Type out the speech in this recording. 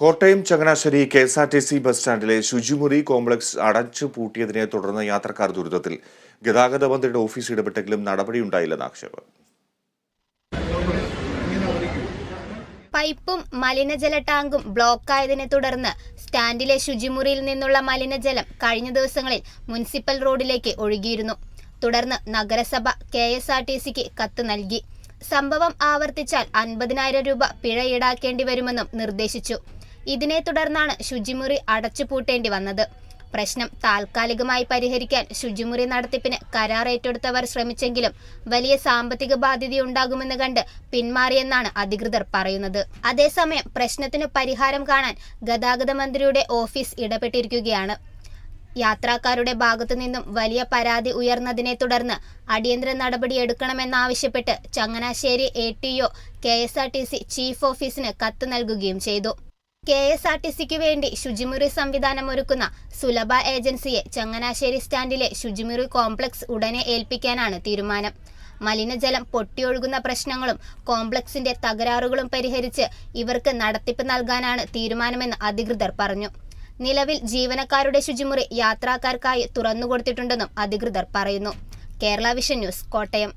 Kottayam Changanassery K S R T C bus സ്റ്റാൻഡിലെ ശുചിമുറി complex അടച്ചു പൂട്ടിയതിനെ തുടർന്ന് യാത്രക്കാർ ദുരിതത്തിൽ. ഗതാഗത മന്ത്രിയുടെ ഓഫീസ് ഇടപെട്ടെങ്കിലും നടപടിയുണ്ടായില്ലെന്ന് ആക്ഷേപം. പൈപ്പും മലിനജല ടാങ്കും ബ്ലോക്കായതിനെ തുടർന്ന് സ്റ്റാൻഡിലെ ശുചിമുറിയിൽ നിന്നുള്ള മലിനജലം കഴിഞ്ഞ ദിവസങ്ങളിൽ മുനിസിപ്പൽ റോഡിലേക്ക് ഒഴുകിയിരുന്നു. തുടർന്ന് നഗരസഭ കെ എസ് ആർ ടി സിക്ക് കത്ത് നൽകി. സംഭവം ആവർത്തിച്ചാൽ അൻപതിനായിരം രൂപ പിഴ ഈടാക്കേണ്ടി വരുമെന്നും നിർദ്ദേശിച്ചു. ഇതിനെ തുടർന്നാണ് ശുചിമുറി അടച്ചുപൂട്ടേണ്ടി വന്നത്. പ്രശ്നം താൽക്കാലികമായി പരിഹരിക്കാൻ ശുചിമുറി നടത്തിപ്പിന് കരാർ ഏറ്റെടുത്തവർ ശ്രമിച്ചെങ്കിലും വലിയ സാമ്പത്തിക ബാധ്യതയുണ്ടാകുമെന്ന് കണ്ട് പിന്മാറിയെന്നാണ് അധികൃതർ പറയുന്നത്. അതേസമയം പ്രശ്നത്തിന് പരിഹാരം കാണാൻ ഗതാഗത മന്ത്രിയുടെ ഓഫീസ് ഇടപെട്ടിരിക്കുകയാണ്. യാത്രക്കാരുടെ ഭാഗത്തു നിന്നും വലിയ പരാതി ഉയർന്നതിനെ തുടർന്ന് അടിയന്തര നടപടി എടുക്കണമെന്നാവശ്യപ്പെട്ട് Changanassery A T O K S R T C chief ഓഫീസിന് കത്ത് നൽകുകയും ചെയ്തു. കെ എസ് ആർ ടി സിക്ക് വേണ്ടി ശുചിമുറി സംവിധാനം ഒരുക്കുന്ന സുലഭ ഏജൻസിയെ ചങ്ങനാശ്ശേരി സ്റ്റാൻഡിലെ ശുചിമുറി കോംപ്ലക്സ് ഉടനെ ഏൽപ്പിക്കാനാണ് തീരുമാനം. മലിനജലം പൊട്ടിയൊഴുകുന്ന പ്രശ്നങ്ങളും കോംപ്ലക്സിന്റെ തകരാറുകളും പരിഹരിച്ച് ഇവർക്ക് നടത്തിപ്പ് നൽകാനാണ് തീരുമാനമെന്ന് അധികൃതർ പറഞ്ഞു. നിലവിൽ ജീവനക്കാരുടെ ശുചിമുറി യാത്രക്കാർക്കായി തുറന്നുകൊടുത്തിട്ടുണ്ടെന്നും അധികൃതർ പറയുന്നു. Kerala vision news Kottayam.